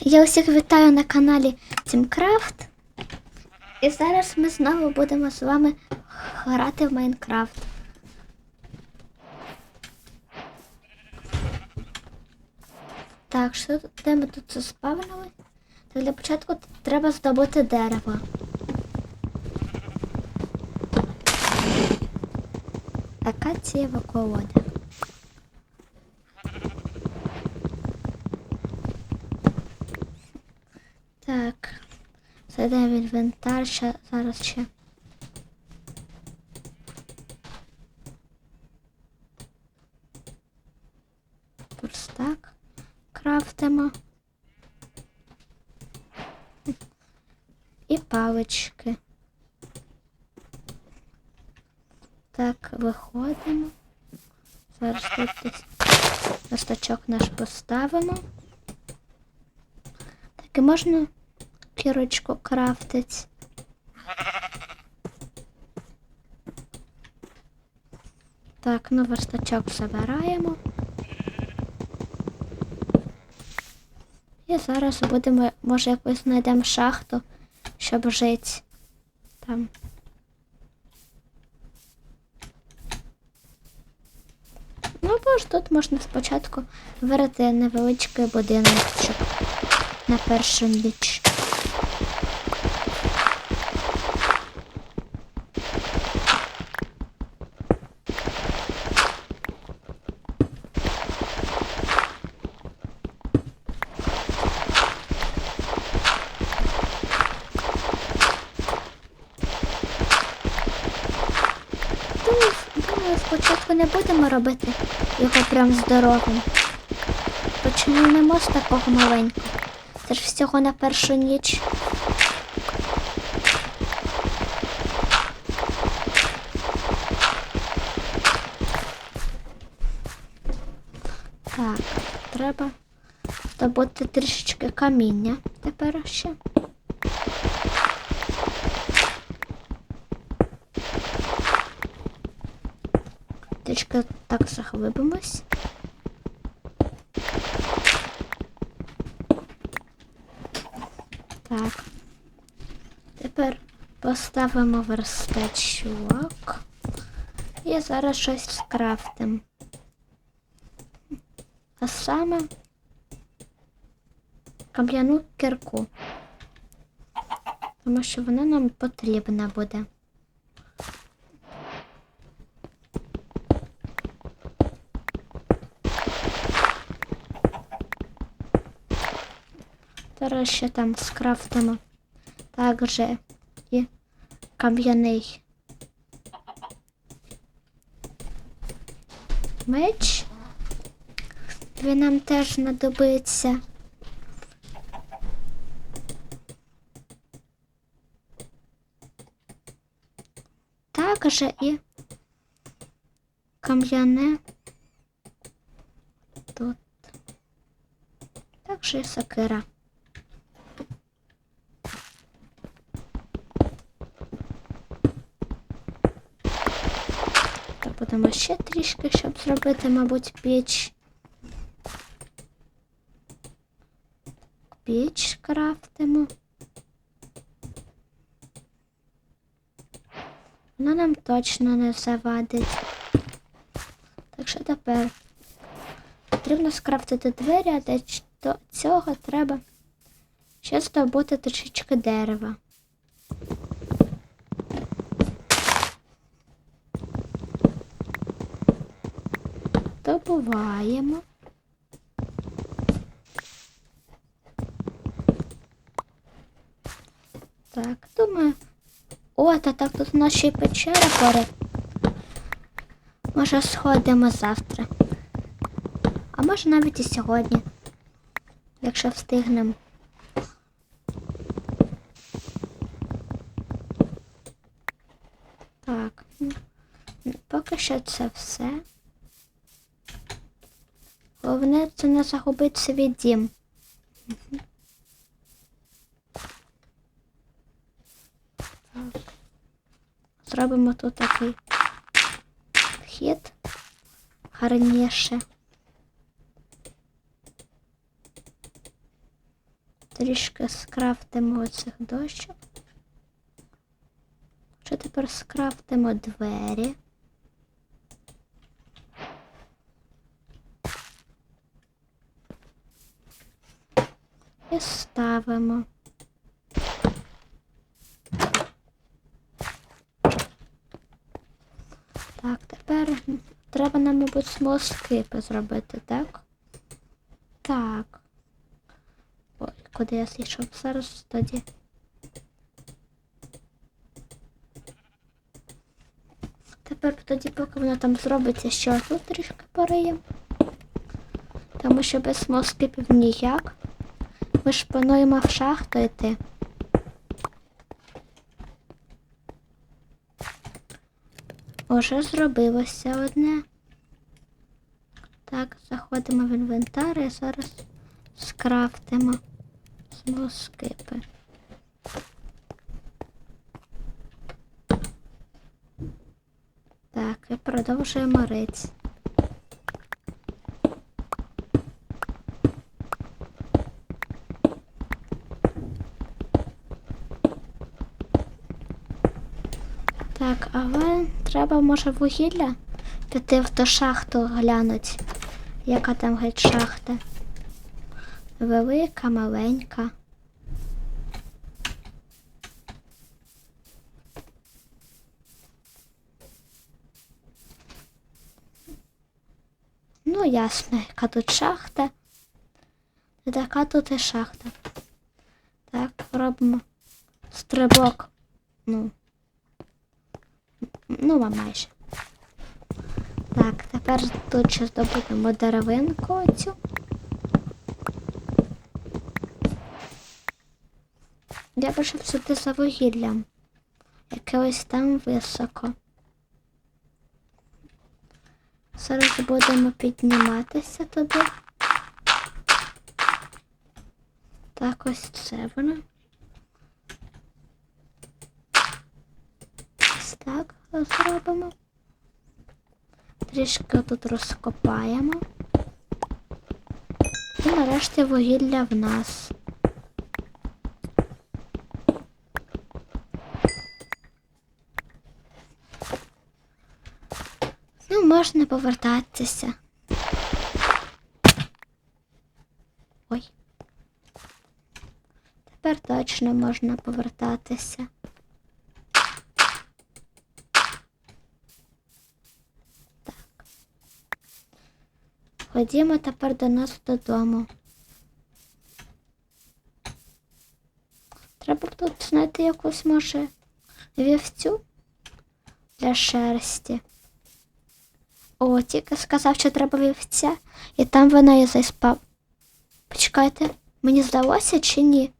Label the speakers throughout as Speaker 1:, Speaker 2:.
Speaker 1: Я усіх вітаю на каналі Тімкрафт. І зараз ми знову будемо з вами грати в Майнкрафт. Так, що де ми тут заспавнили? Так для початку треба здобути дерево. Акацієва колода. Так. Зайдемо в інвентар, ще, зараз ще. Верстак крафтимо. І палички. Так, виходимо. Зараз тут верстачок наш поставимо. Так, і можна кірочку крафтить. Так, ну верстачок забираємо. І зараз будемо, може, якось знайдемо шахту, щоб жити там. Ну, бо ж тут можна спочатку вирити невеличкий будиночок на першу ніч. Думаю, думаю, спочатку не будемо робити його прям здоровим. Почнемо з такого маленького. Це ж всього на першу ніч. Так, треба здобути трішечки каміння тепер ще. Трішки так заглибимось. Так. Тепер поставимо верстачок. І зараз щось скрафтимо. А саме кам'яну кірку. Тому що вона нам потрібна буде. Ще там скрафтимо також і кам'яний меч. Він нам теж знадобиться. Також і кам'яне тут. Також і сокира. Так, будемо ще трішки, щоб зробити, мабуть, піч. Піч крафтимо. Вона нам точно не завадить. Так що тепер потрібно скрафтити двері, а для цього треба ще здобути трішечки дерева. Добуваємо. Так, думаю. О, та так тут наші печери поряд. Може, сходимо завтра. А може навіть і сьогодні. Якщо встигнемо. Так, ну, поки що це все. Головне це не загубити свій дім. Зробимо тут такий вхід гарніше. Трішки скрафтимо оцих дощок. Що тепер скрафтимо двері? І ставимо. Так, тепер треба нам, мабуть, смоскипи зробити, так? Так. Ой, куди я зійшов? Зараз тоді. Тепер тоді, поки воно там зробиться, що тут трішки пориємо. Тому що без смоскипів ніяк. Ми ж плануємо в шахту йти. Уже зробилося одне. Так, заходимо в інвентар і зараз скрафтимо смоскипи. Так, і продовжуємо рить. Так, але треба, може, вугілля піти в ту шахту глянуть, яка там геть шахта. Велика, маленька. Ну, ясно, яка тут шахта. Така тут і шахта. Так, робимо стрибок. Ну. Ну, а майже. Так, тепер тут ще здобудемо деревинку оцю. Я пішов сюди за вугіллям. Яке ось там високо. Зараз будемо підніматися туди. Так, ось це воно. Ось так зробимо. Трішки тут розкопаємо. І нарешті вугілля в нас. Ну, можна повертатися. Ой. Тепер точно можна повертатися. Ходімо тепер до нас додому. Треба тут знайти якусь, може, вівцю для шерсті. О, тільки сказав, що треба вівця, і там вона і заспав. Почекайте, мені здалося чи ні?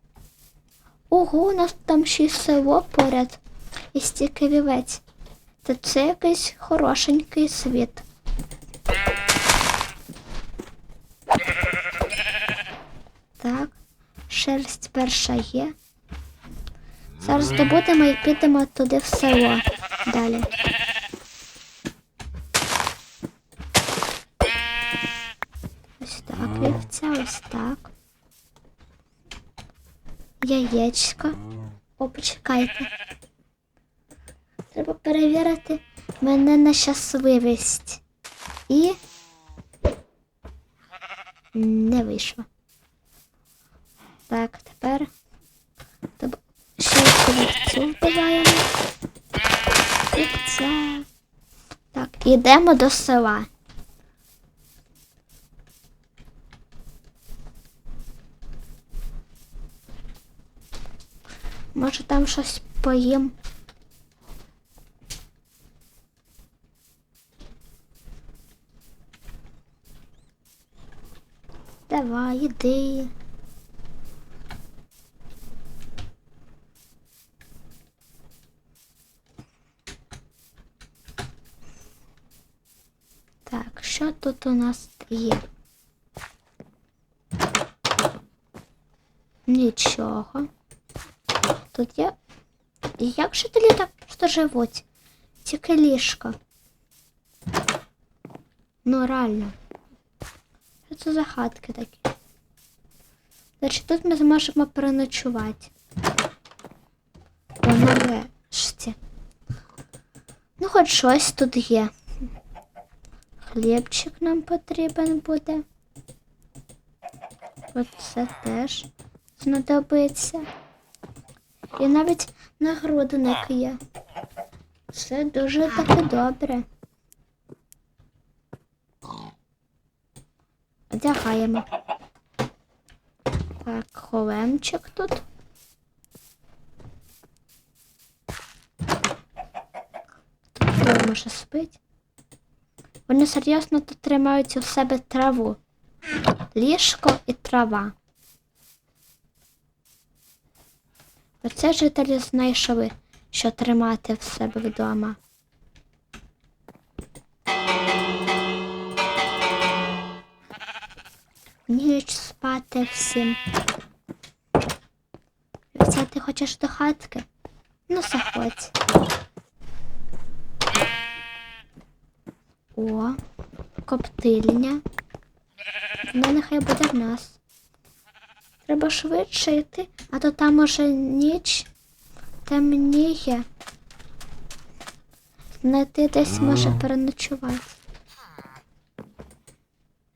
Speaker 1: Ого, у нас там ще й село поряд і стільки вівець. Та це якийсь хорошенький світ. Так, шерсть перша є. Зараз здобудемо і підемо туди в село далі. Ось так, вівця, ось так. Яєчко. О, почекайте. Треба перевірити мене на щасливість. І не вийшло. Так, тепер ще вівцю вбиваємо. Вівця. Так, йдемо до села. Може там щось поїм. Давай, іди. Так, що тут у нас є? Нічого. Тут є. Як же тоді так просто живуть? Тільки ліжко. Ну, реально. Що це за хатки такі? Значить, тут ми зможемо переночувати. О. Ну, хоч щось тут є. Хлібчик нам потрібен буде. Оце теж знадобиться. І навіть нагрудник є. Все дуже таки добре. Одягаємо. Так, холемчик тут. Тут може спить. Вони серйозно тут тримають у себе траву. Ліжко і трава. Оце жителі знайшли, що тримати в себе вдома. Ніч спати всім. Вся, ти хочеш до хатки? Ну, заходь. О, коптильня. Вона нехай буде в нас. Треба швидше йти, а то там уже ніч темніє. Знайти десь може переночувати.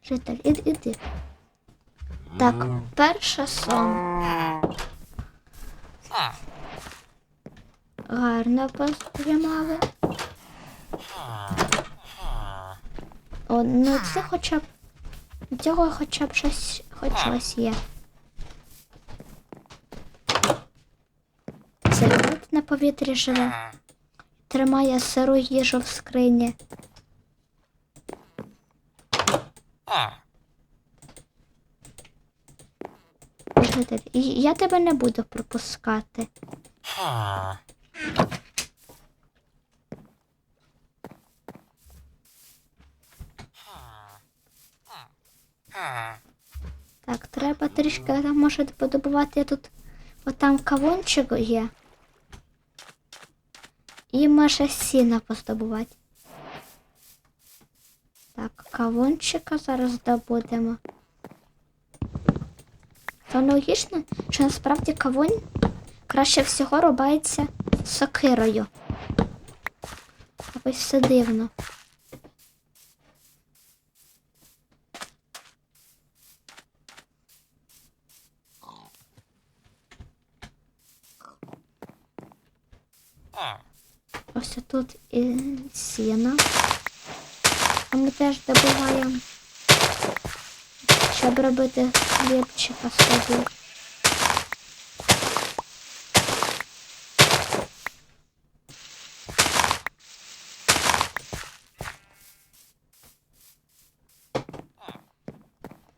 Speaker 1: Житель, іди, іди. Так, перша сон. Гарно поспрямали. О, ну це хоча б. Цього хоча б щось хоч щось є. Цілот на повітрі живе. Тримає сиру їжу в скрині. Я тебе не буду пропускати. Так, треба трішки там може подобувати я тут. Отам кавунчик є. І може сіна поздобувати. Так, кавунчика зараз добудемо. То логічно, що насправді кавунь краще всього рубається сокирою. Якось все дивно. Ось тут і сіно. А ми теж добуваємо, щоб робити хлібчика собі.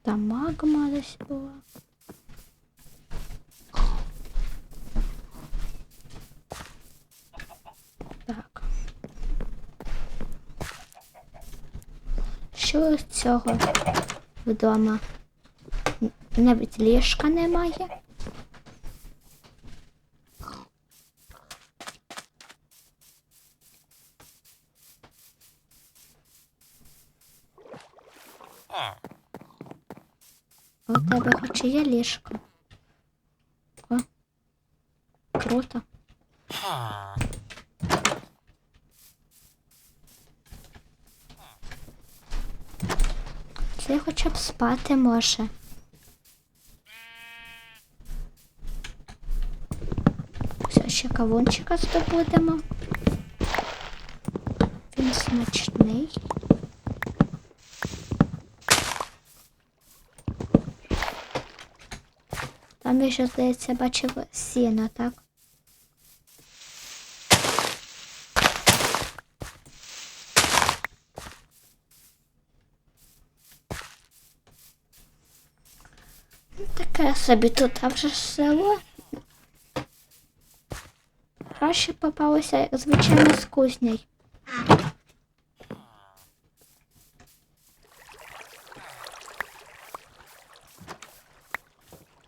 Speaker 1: Там магма десь була. Цього вдома? Навіть ліжка немає. У тебе хоч є ліжко. О. Круто. Це хоча б спати може. Все, ще кавунчика здобудемо. Він смачний. Там я ще, здається, бачив сіно, так? Ну, Таке собі тут, а вже село. Краще попалося, як звичайно, з кузней.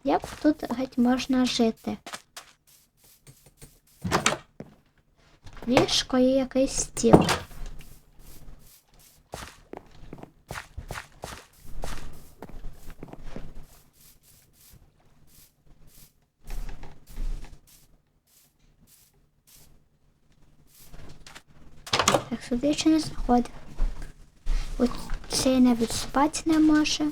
Speaker 1: Як тут геть можна жити? Ліжко і якийсь стіл. Сюди ще не заходить. От цей навіть спати не може.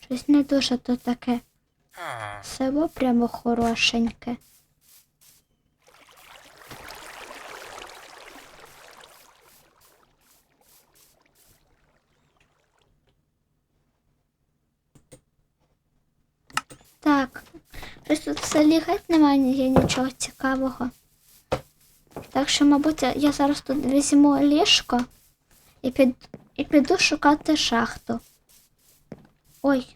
Speaker 1: Щось не дуже то таке село прямо хорошеньке. Так, щось тут в геть немає ні- нічого цікавого. Так що, мабуть, я зараз тут візьму ліжко і, під, і піду шукати шахту. Ой,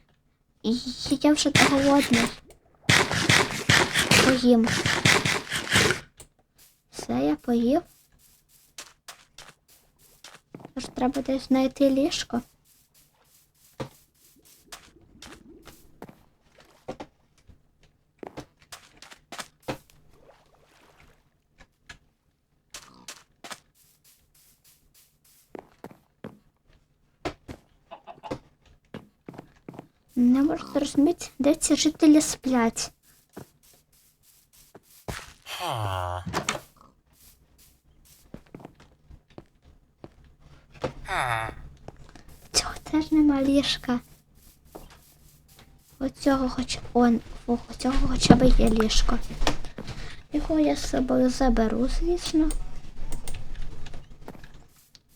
Speaker 1: я вже голодний. Поїм. Все, я поїв. Тож треба десь знайти ліжко. Не можу зрозуміти, де ці жителі сплять. Цього теж нема ліжка. Оцього хоч он, о, цього хоча б є ліжко. Його я з собою заберу, звісно.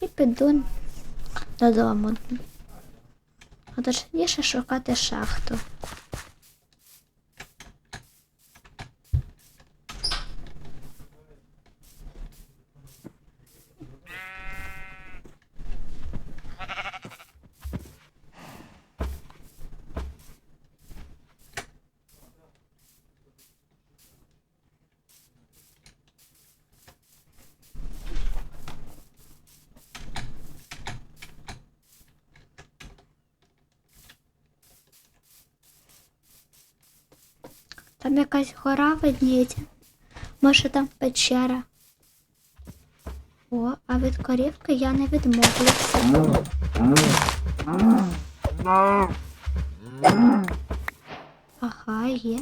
Speaker 1: І піду додому. А точніше шукати шахту. Там якась гора видніється. Може там печера. О, а від корівки я не відмовлюся. Ага, є.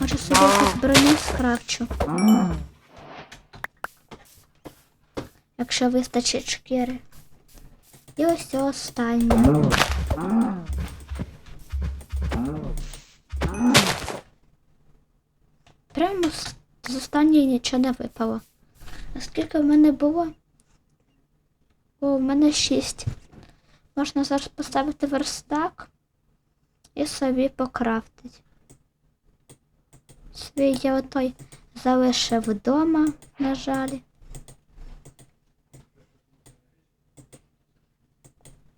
Speaker 1: Може собі якусь броню скрафчу. Якщо вистачить шкіри. І ось це останнє. Прямо з, з останньої нічого не випало. А скільки в мене було? О, в мене шість. Можна зараз поставити верстак і собі покрафтити. Свій я отой залишив вдома, на жаль.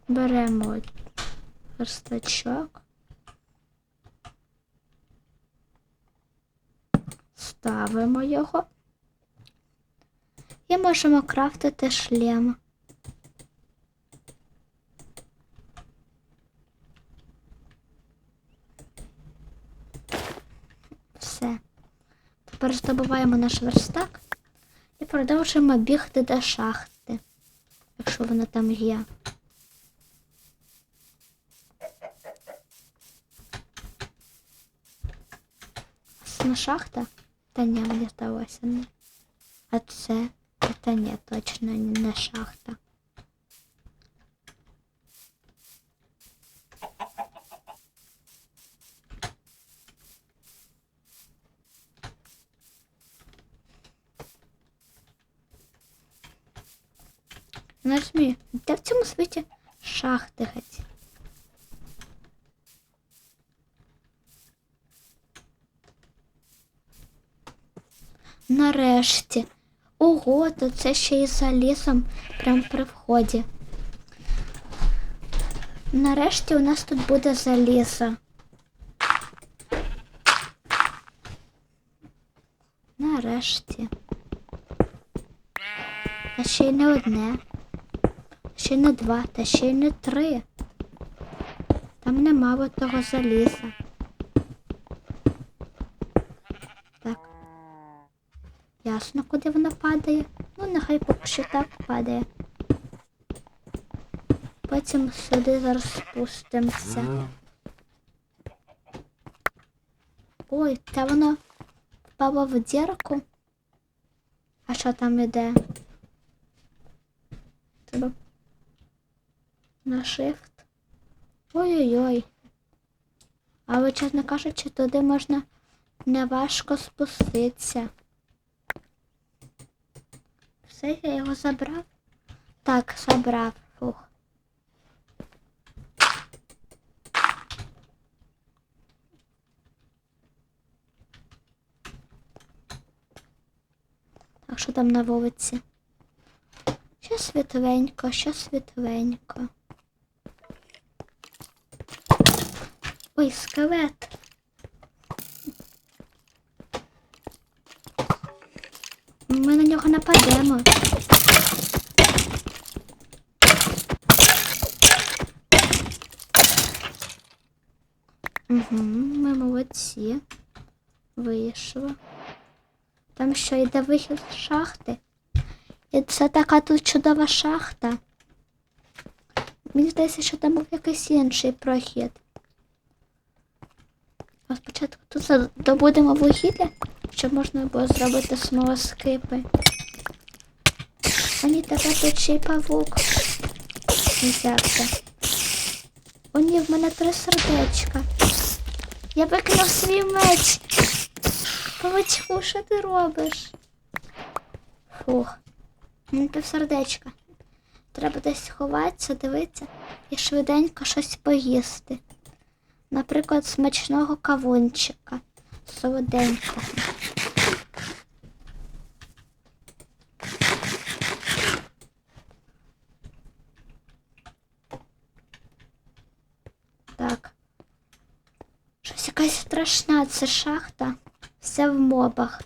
Speaker 1: Беремо верстачок. Ставимо його. І можемо крафтити шлем. Все. Тепер здобуваємо наш верстак і продовжуємо бігти до шахти, якщо вона там є. Це шахта? Та ні, мені здалося не. А це? Та ні, точно не шахта. Розумію, де в цьому світі шахти геть? Нарешті. Ого, то це ще й за лісом прямо при вході. Нарешті у нас тут буде залізо. Нарешті. Та ще й не одне. Ще й не два, та ще й не три. Там нема того заліза. Так. Ясно, куди вона падає. Ну, нехай поки що так падає. Потім сюди зараз спустимося. Ой, та воно впало в дірку. А що там іде? Треба на shift. Ой-ой-ой. Але, чесно кажучи, туди можна неважко спуститися. Все, я його забрав? Так, забрав. Фух. Так, що там на вулиці? Що світленько, що світленько. Ой, скелет. Ми на нього нападемо. Угу, ми молодці. Вийшло. Там що йде вихід з шахти. І це така тут чудова шахта. Мені здається, що там був якийсь інший прохід. А спочатку тут добудемо вугілля, щоб можна було зробити смолоскипи. А ні, тепер тут ще й павук. Взявся. О, ні, в мене три сердечка. Я викинув свій меч. Павичку, що ти робиш? Фух. Ну, півсердечка. Треба десь ховатися, дивитися і швиденько щось поїсти. Наприклад, смачного кавунчика. Солоденького. Так. Щось якась страшна це шахта. Все в мобах.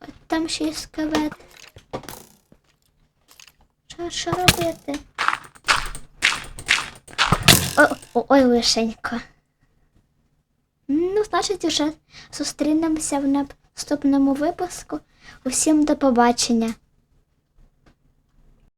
Speaker 1: От там ще є скелет. Що, що робити? О, о, ой, лишенько. Ну, значить, уже зустрінемося в наступному випуску. Усім до побачення.